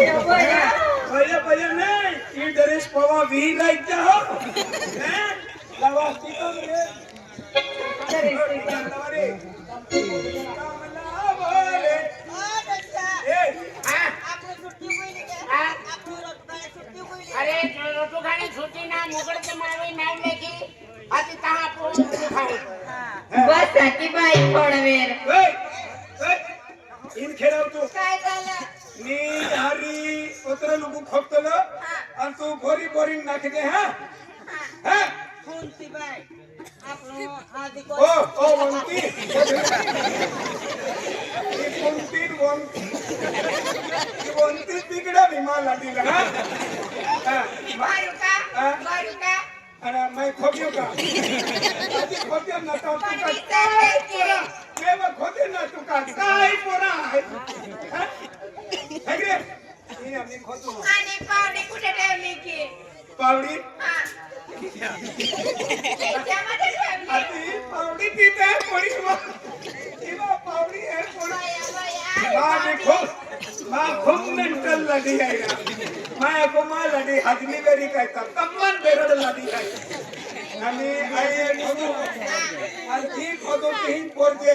पहिले पहिले नाही ही ड्रेस पवा विही राहायच्या हो हं? लावा तिथं रे. रे. कमला रे. ए, हा? सुट्टी होईल हा? अरे अरे रोटू खाणी सुटी ना मुगडचे मावे नाही लेकी आधी तहा पोळून खाऊ बस की मी हारी उतर लुगू खोकतलो आणि तू बोरी बोरी नाखते हा हा कोणती बाय ओ ओ वंती कोणती वंती वंती तिकडे विमाला दिला हा मारू का? मारू का आणि मैं खोक्यो का आधी खोक्यो ना तो तू का काय पोरा केव्हा खोते ना तू का काय पोरा आणि पावडी कुठे ठेवली की पावडी त्याच्यामध्ये ठेवली पावडी ती त्या पोळी पावडी आहे पोळी मा खूप मेंटल लढी आहे माया कुमा लढी हजमी गरी काय कम्मन बेरड लढी काय आणि आई आणि ती खोदो तीन पोरगे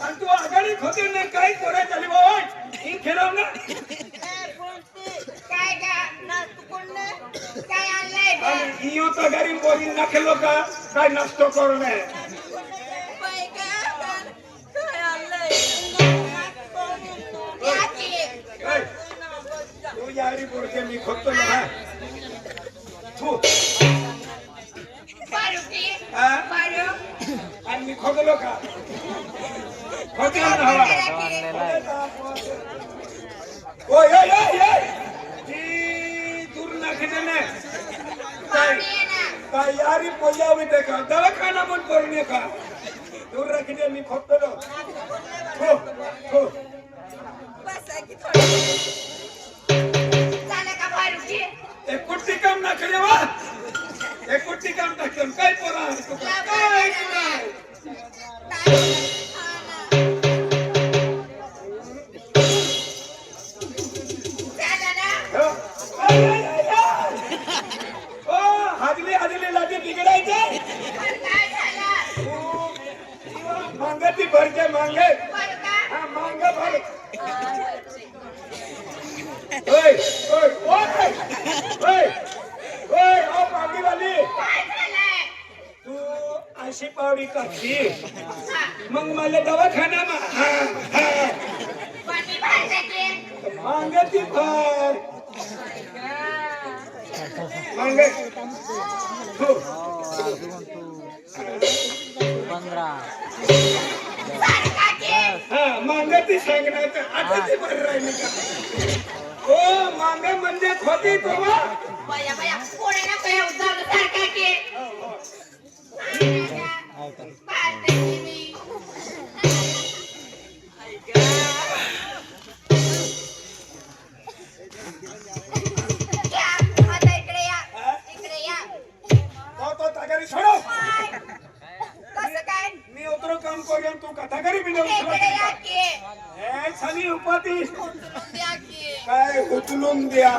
आणि तू आघाडी होते ना काय करायचं आली बाबा ही खेळव ना ए कोणती काय गा ना तू कोण नाही काय आणलंय ग? आणि इयो तो गाडी बोली नाखेलो का आणि मी खोदलो का? खोदलो ना ती दूर पाहुणे ये ना. काय यारी पोजावी ते का? दवाखाना पण ये का? दूर राखीने मी खोदलो. हो हो. बस आहे की थोडं. झालं का मारू की? एक कुट्टी काम ना वा? एक कुट्टी काम कर काय पोरा तू काय पोरा हो. झालं मांगती भरते मांगे. हा मांग भर ओय ओय ओय ओय तू अशी पावडी काढली हा, मग मला दवाखाना हा हा. मांगे हो. पंधरा. सारखा की हा मांगती सांगणार आता ती भर राहिली का? हो मांग म्हणजे खोटी तो वा. बया बया कोणी ना काही उचललं सारखा की. की मी काय? काय मी उतरो काम करूया तू कथा करी हे द्या की. काय उचलून द्या?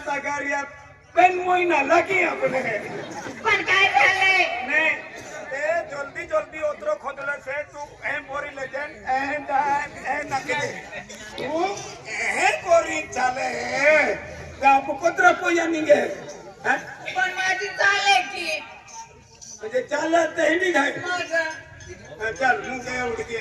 उकळ. चला की काय ग नाही मी नाही खात ग बाई ओ मानती पेन मोईना लगी अपने पण काय झालंय ने ते जल्दी जल्दी ओतरो खोदले से तू ए मोरी लेजेंड ए डान ए नके तू ए कोरी चाले. ता पुत्र पोया निगे. हैं? पण माझी चाले की. म्हणजे चालत ते हिंदी घाय मग? चल मुंगे उडकी.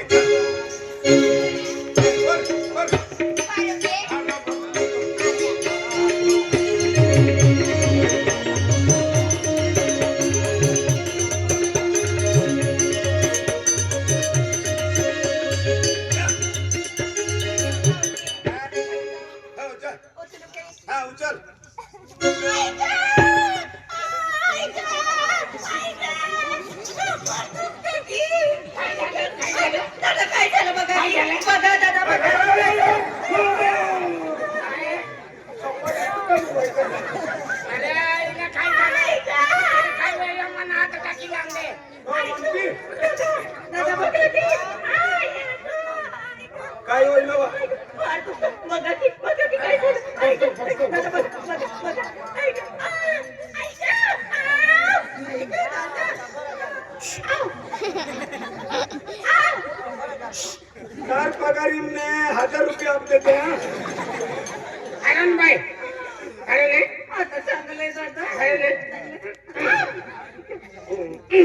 जिंदगी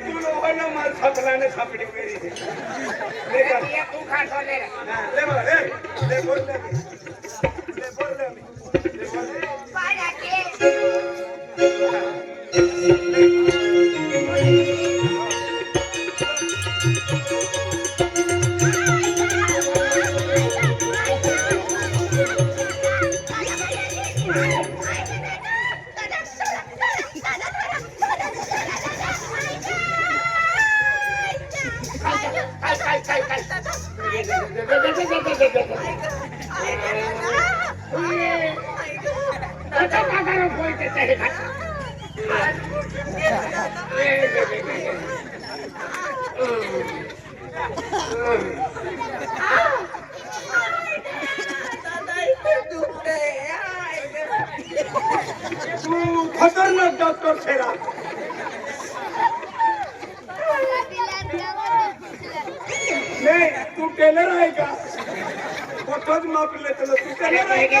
तुलो वाला माल छपलाने छपड़ी मेरी ले कर ये तू खात होले रे आता काय बोलते ते दादा इथं दुखतंय. ऐका. तू खतरनाक डॉक्टर छेरा नाही तू टेलर आहे का कोठोच माप लेतलं तू टेलर आहे का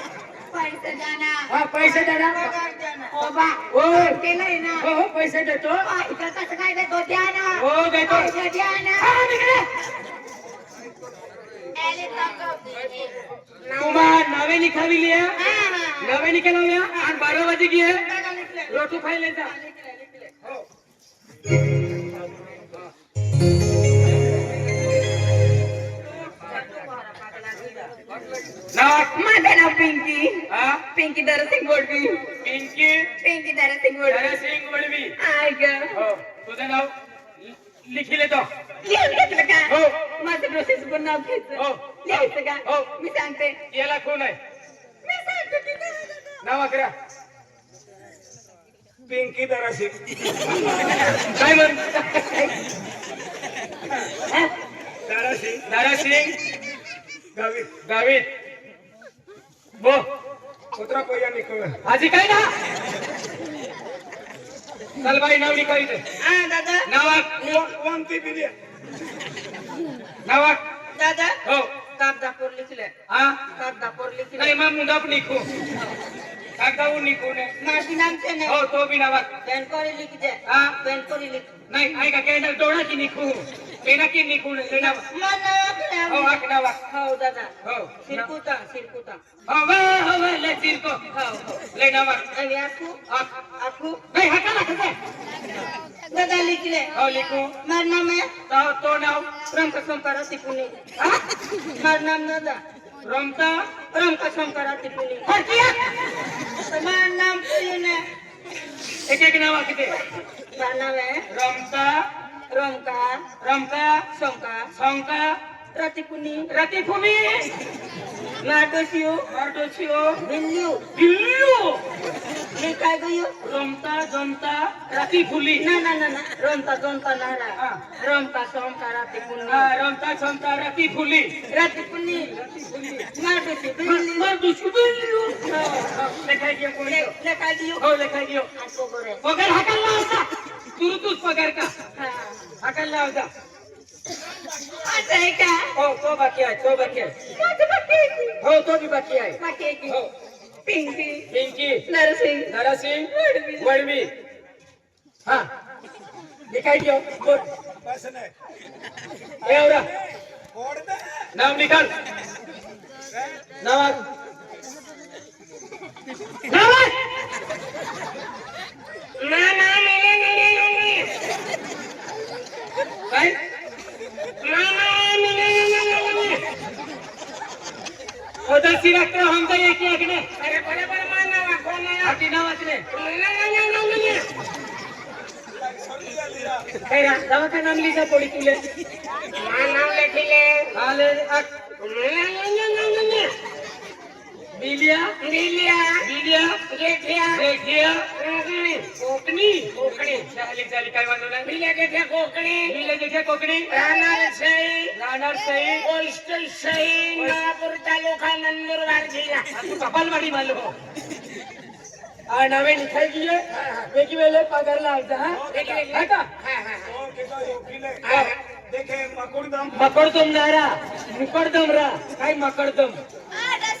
पैसे द्या ना हाँ पैसे देना पगार द्या ना ओ बा ओ केलंय ना. हो हो पैसे देतो. कसं काय देतो? द्या ना. हो देतो. पैसे द्या ना. तुम्हारा नवे निकाल लिया नवे निकाल लिया और बारह बजे की है रोटी खाई लेता माझं नाव पिंकी. हाँ? पिंकी दरसिंग गोडवी. पिंकी? पिंकी दरसिंग गोडवी. गोडवी. ऐक हो. तुझं नाव लिखी लेतो लिहून घेतलं का? हो. माझं प्रोसेस पण नाव हो. घ्यायचं लिहायचं का? हो. मी सांगते. याला कोण आहे. मी सांगते की नाही. नाव अकरा. पिंकी काय म्हण? ગાવિત ગાવિત બો. કુતરા ને. છે ને. હો તો બી નવા. બેન કોરી લીખ દે. હા? બેન કોરી લીખ. નહીં આઈ કા કેન્ડલ દોડા કી पिनाकी निकून नावा हो दादा. हो. सिरकुता सिरकुता. हो, हवा हवा हो, ले सिरको. हो हो. ले नावा अरे आखू? आखू. नाही हका ना कसा दादा लिखले. हो लिखू. मार नाम है तो तो नाव? राम कसम करा तिपुने मार नाम दादा रमता? राम कसम करा मार नाम एक एक नावा किते मार नाम है रमता? Ronka, Ronka, Songka, Songka, Ratipuni, Ratipuni, Mardosio, Mardosio, Billu, Billu, Nikagoyo, Ronka, Donta, Ratipuli, Nana, Nana, Ronta, Donta, Nara, Ronka, Songka, Ratipuni, Ronka, Songka, Ratipuli, Ratipuni, Mardosio, Mardosio, Billu, Nikagoyo, Nikagoyo, Nikagoyo, Nikagoyo, Nikagoyo, Nikagoyo, Nikagoyo, Nikagoyo, तुरतूच पगार का? आता आहे का? हो तो बाकी आहे तो बाकी आहे. माझं बाकी आहे की? हो तो बी बाकी आहे. बाकी आहे की? हो. पिंकी. पिंकी. नरसिंग वडवी. हा. बोल. नाही एवढा. नाव निकाल. नाव नाव पदरची रक्त हमचा एक एक ने अरे बरे बरे माना वा कोण आहे? हाती नावाचने ना ना ना ना ना काय रा दवाखाना आणली का पोळी तुले. नाव लेखिले. आले बिलिया लिलिया बिलिया गेठिया रेखिया कोकणी कोकणी कोकणी झाली झाली. काय नाही बिल्या गेठ्या कोकणी बिलिया जेठ्या कोकणी राहणार सई. राहणार सई. पोस्टल सई. नवापूर तालुका नंदुरबार जिल्हा. कपालवाडी मारलो हो आ नवे लिखाई वेगी हा? हा का? हा हा. हो, किती योगीले. हा. देखे मकुडदम. मकडदम नारा. मुकडदम रा. काय मकडदम? हो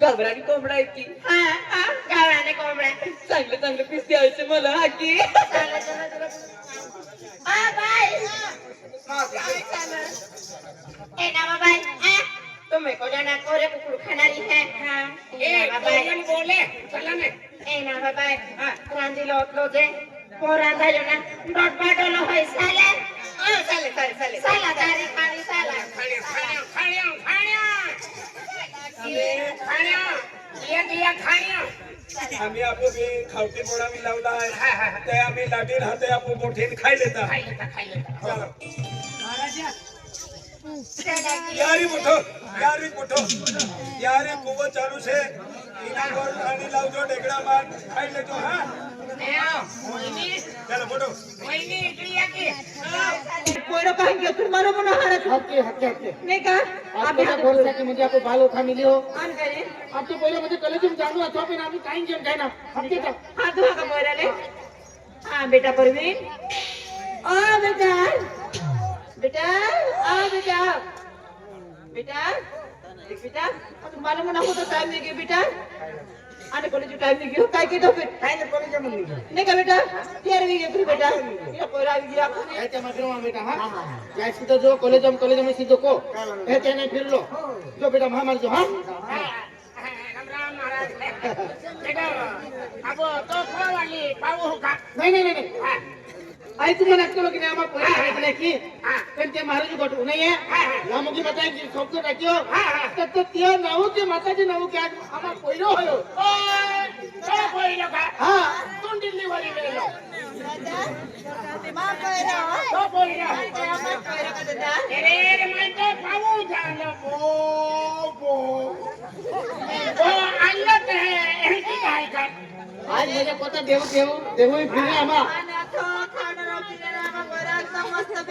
घबराणी कोंबडा आहे की चांगलं चांगलं पीस द्यायचं मला हा की. तो मेरे को जाना कोरे कुकुड़ खाना रही है. ए कोई बोले चला ने. ए ना बाबा रांदी लोट लो जे. पोरांदा जो ना. डॉट बाटलो होय साले ओ साले साले साले साला तारी खानी साला. खाण्या खाण्या खाण्या खाण्या ये खाण्या ये दिया खाण्या आम्ही आपण बी खावटी पोळा मी लावला आहे ते आम्ही लाटीन हाते आपण मोठीन खाई लेता खाई लेता खाई लेता यारी मोठो यारी मोठो यारी खूप चालू છે ઇનાગોર પાણી લાવજો ઢેકડા માર ખાઈ લેજો હા ने आओ मोहिनी ચાલો મોટો मोहिनी इकडे या की पोरं पाहिजे तुम्हाला पण आहारात हक्के हक्के हक्के नाही का आपको आम्ही क्या बोल रहे म्हणजे आपण बाल फॅमिली हो आण करे आपके पहिले म्हणजे कॉलेज चालू अथवा पण आम्ही काही गेम काय ना हक्के का हात धुवा का पोराले हा बेटा परवीन आ बेटा बेटा आ बेटा बेटा देख बेटा तुम्हाला म्हणा होतं टाइम नाही घे बेटा आणि कॉलेज टाइम नाही घेऊ काय केलं बेटा काय नाही कॉलेज म्हणली नाही का बेटा तयार मी घेतली बेटा या पोरा गिरा याच्या मात्र बेटा हा या सीधं जो कॉलेज कॉलेज में सीधो को हे त्याने फिरलो जो बेटा महामार जो हा राम राम महाराज बेटा अब तो वाली पाहू हो का नाही नाही नाही नाही आई तुम्हाला लागतो की नाही खायचे नाही की पण ते महाराज गोठू नाही या मुगी बताय की शब्द टाक्यो तर ते त्या नाव ते माताचे नाव की आज आम्हाला पहिलो होयो तो कोई लगा हा. तुम दिल्ली वाली ले लो तो कोई ना अरे रे मैं तो पाहू जानो बो बो वो अल्लत है ऐसी काय का आज म्हणजे कोणता देव देव देव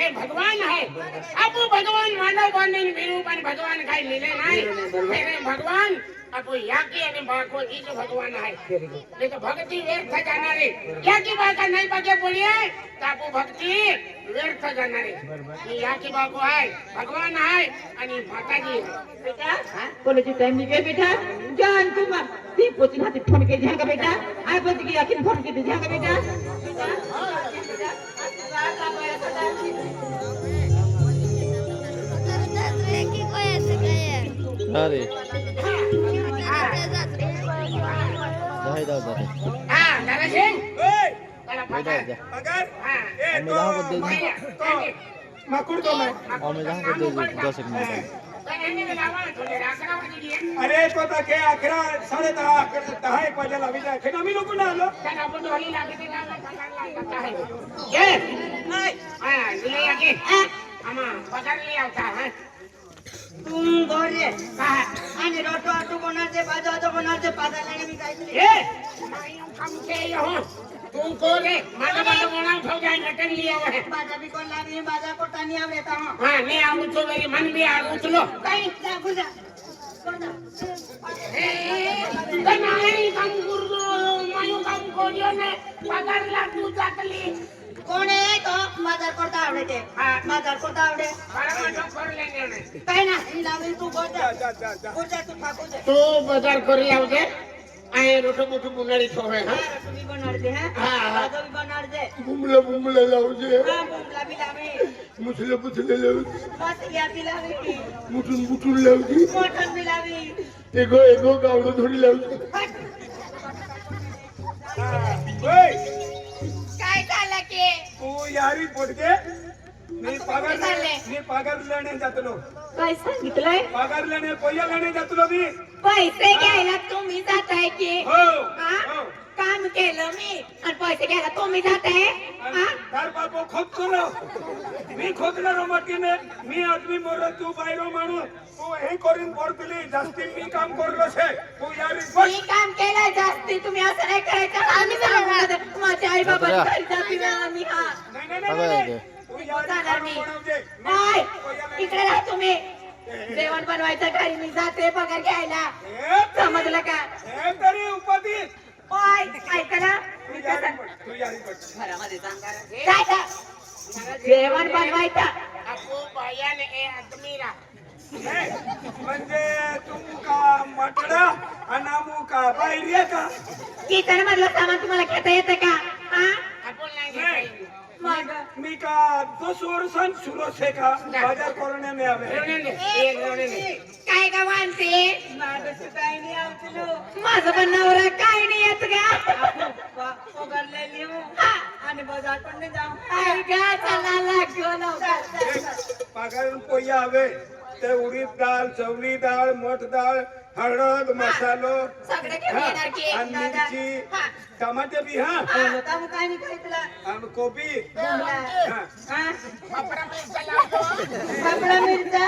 ते भगवान आहे. अब भगवान मानव बनले मिळू पण भगवान काही मिले नाही. भगवान अब याकी बाको हीच भगवान आहे. नाही तर भक्ती व्यर्थ जाणारे. याकी बाका नाही पाहिजे पडी आहे तर आपण भक्ती व्यर्थ जाणारे. याकी बाको आहे भगवान आहे आणि माताजी कोणाची टाइम निघे बेटा. जान तुम्हा. ती पोचून हाती फोन केली का बेटा? आय पोचली याकी फोन केली का बेटा? हो. Dari. Dari dah dari. Ah, dari sing. Hei. Beda aja. Agar. Ah, eh. Ambil aku dulu. Makur tu mai. Ambil aku dulu. Dua segmen. અરે તો તો કે આખરા સાડે તહાય પજલ આવી જાય છે અમે લોકો ના લો. એ! હા લઈ આકે આમાં પગાર લઈ આવતા હા તું ગોરે હા આને રોટો આટો બનાવજે બાજો આટો બનાવજે પાદા લઈને આવી જાય છે એ કામ કે યો तुम कौन है माता माता बोला उठो जाए रटन लिया हुआ है बाजा भी कौन ला रही है बाजा को टानी आ रहता हूं हां मैं आ उठो मेरी मन भी આવડે છે માધર કઈ તું બોલ જા જા તું બજાર કરી આવજે રોટું મોટું બુનાડી થોવે હા तुम्ही बनणार दे हा हा, हा. बाजा बी बनणार दे બુમલા બુમલા લાવજે हा बुमला बी लावे મુસલે મુસલે લાવજે मसल्या बी लावे મુટુન મુટુન લાવજે मटन बी लावे એગો એગો ગાવડો થોડી લાવજે ओय काय झालं की तू यारी पोटके मी पगार चालले. मी पगार लेणे जातलो काय सांगितलंय पगार लेणे पैया लेणे जातलो मी पैसे घ्यायला तुम्ही जाताय की? हो हा? हो काम केलं मी आणि पैसे घ्यायला तुम्ही जाताय? हा? तार बापो खोदतो मी खोदणार मटकीने मी आदमी मोर तू बायरो माणूस. तू हे करून पडतली. जास्ती मी काम करलो छे तू यारी पोट मी काम केलं जास्ती. तुम्ही असं नाही करायचं. आम्ही सांगणार माझ्या आई बाबा घरी जाते ना आम्ही हा. नाही नाही नाही, नाही तू यारी जाणार मी. बनवते काय इकडे राहा तुम्ही. जेवण बनवायचं घरी मी जाते पगार घ्यायला. समजलं का? तरी उपाधीच पाय ऐका ना. मी घरामध्ये सांगा जेवण बनवायचं. आपको म्हणजे तू का मटडा अनामू का बाहेर का? किचन मधलं सामान तुम्हाला घेता येतं का? दोस वर्षां सुरू आहे का? बाजार कोरोना में आवे काय का मानते काय नाही आवडलं माझं पण नवरा काय नाही येत का हा. आणि बाजार पण नाही जाऊ. काय का चला लागलो पगार पोया आवे. लागतं उडीद डाळ चवली डाळ मठ डाळ हळद मसालो. सगळं घेऊन येणार की. एक आणि मिरची टमाटे बी हा. आणि कोबी. मिरचा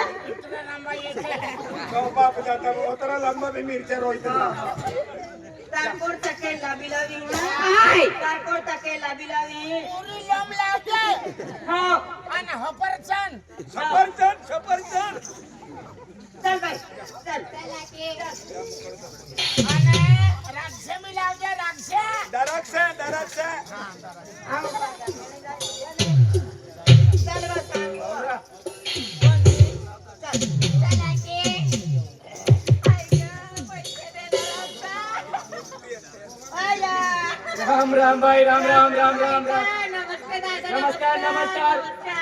तो बाप जाता उतरा लंबा बी मिरच्या रोहित तारकोड तकेला बिलावी तारकोड तकेला बिलावी हो. सफरचंद सफरचंद सफरचंद सफरचंद. चल राम राम बाई राम राम राम राम. राम नमस्कार नमस्कार. नमस्कार.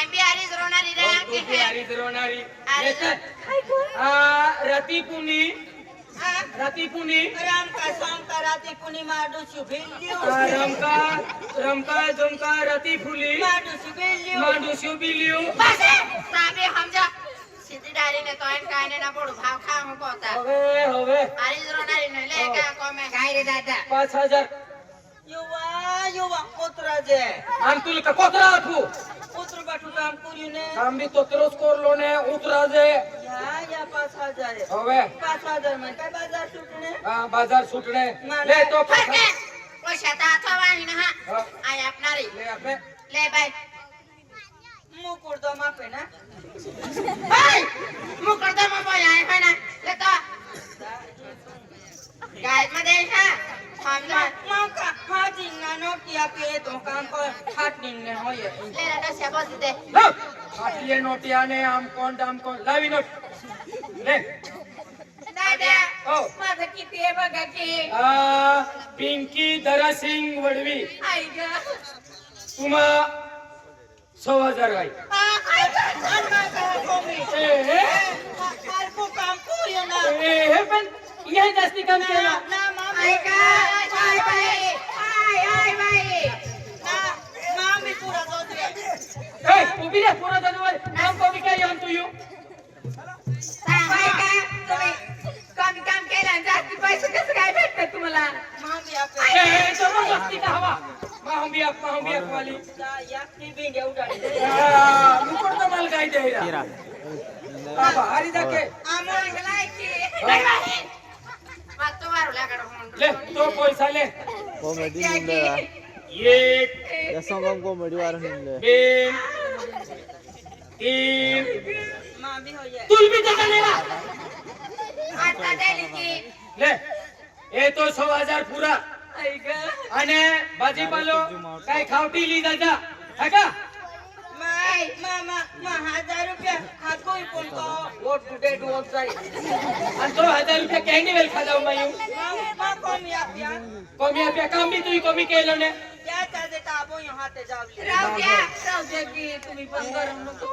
બિહારી જ રોનારી રે તું આખી બિહારી જ રોનારી અરે. એ ચાલ. આ રતિપુની રતિપુની રામ કા શામ કા રાતે પુની માડું છું ભીલ્યું આ રમકા રમકા જમકા રતિફુલી માડું છું ભીલ્યું માંડુ શુબિલિયું બસ સાબે સમજા સીધી ડારી ને તો એમ કાઈને ના પડું ભાવ ખા હું પોતા હવે હવે હારી જ રોનારી ને લે કા કોમે કાઈ રે દાદા પાંચ હજાર યુવા યુવા પુત્ર છે આમ તું કા કોતરા આપું પુત્ર બાટું કામ કર્યું ને આમ બી તો કરલો ને ઉતરા છે યા યા પાછ હજાર હવે? પાછ હજારમાં કઈ બાજાર છૂટને. આ બાજાર છૂટણે લે તો પાંચ ફરકે હજાર. પૈસા તા થવાની ને હા. હા. આઈ આપનારી. લે આપણે લે ભાઈ. મુકુર તો માપે ના? ભાઈ મુકરદા માં બોય આય હે ના લે તો. ગાયમાં દે હા. Hanna, Mauka, Hardinga, Nokia, Pieto, Kanko, Hardinga, Hoya. Wadvi तुम्हा सव्वा हजार आई हे पण हे जास्ती काम केलं મામી હોય તુલ બી જતા લેવા आता द्यायली की લે એ તો સો હજાર પૂરા आई ग અને ભાજીપાલો કઈ ખાવટી લીધા જા હે કા માય મામા મા હજાર રૂપિયા હા કોઈ પણ તો વોટ ટુ ડેટ વોટ જાય અને તો હજાર રૂપિયા ક્યાંય નહીં વેલ ખાધા માયું માં કોમી આપ્યા કોમી આપ્યા કામ બી તું કોમી કેલો ને त्या चालते ताबो यहाँ ते जावली राहू द्या राहू द्या की तुम्ही पण गरम नको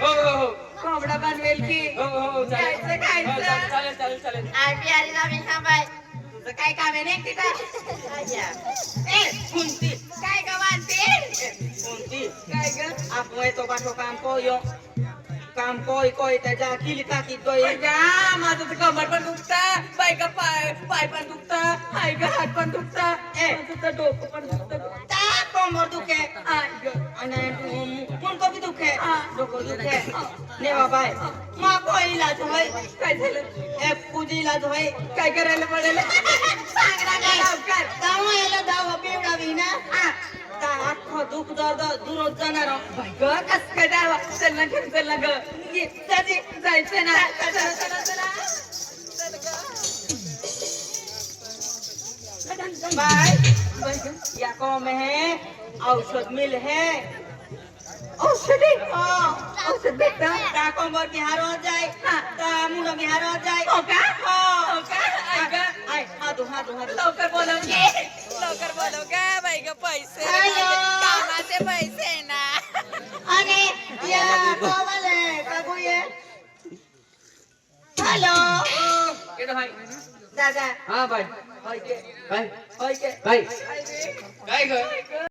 हो हो हो. कोंबडा बनवेल की? हो हो चालेल. जायचं खायचं. हो, चालेल चालेल चालेल आय बिहारी जामीन थांबाय. तुझं काय काम आहे नाही तिथं? कुंती काय ग मानते कुंती काय ग? आप मैं तो बाटो काम को यो काम कोय कोय त्याच्या किली टाकी कोय गा माझं तर कमर पण दुखतं बाय का पाय पाय पण दुखतं आय ग हात पण दुखतं ए. माझं तर डोकं पण दुखतं कमर दुखे. आय ग. आणि कोणतं बी दुखे? डोकं दुखे. ने बाबाय मा कोय इलाज होय काय झालं? ए पूजी इलाज होय काय करायला पडेल? सांग ना दूर जाणार कस काय द्यावा चल ना घर चल ना जायचं ना. औषध मिल है. औषधी? औषध भेटतं. का कोंबर बिहार हो जाय? का बिहार जाय? हो लवकर बोलव काय बाई पैसे कामाचे पैसे ना. अरे हॅलो. दादा. हा बाय काय काय काय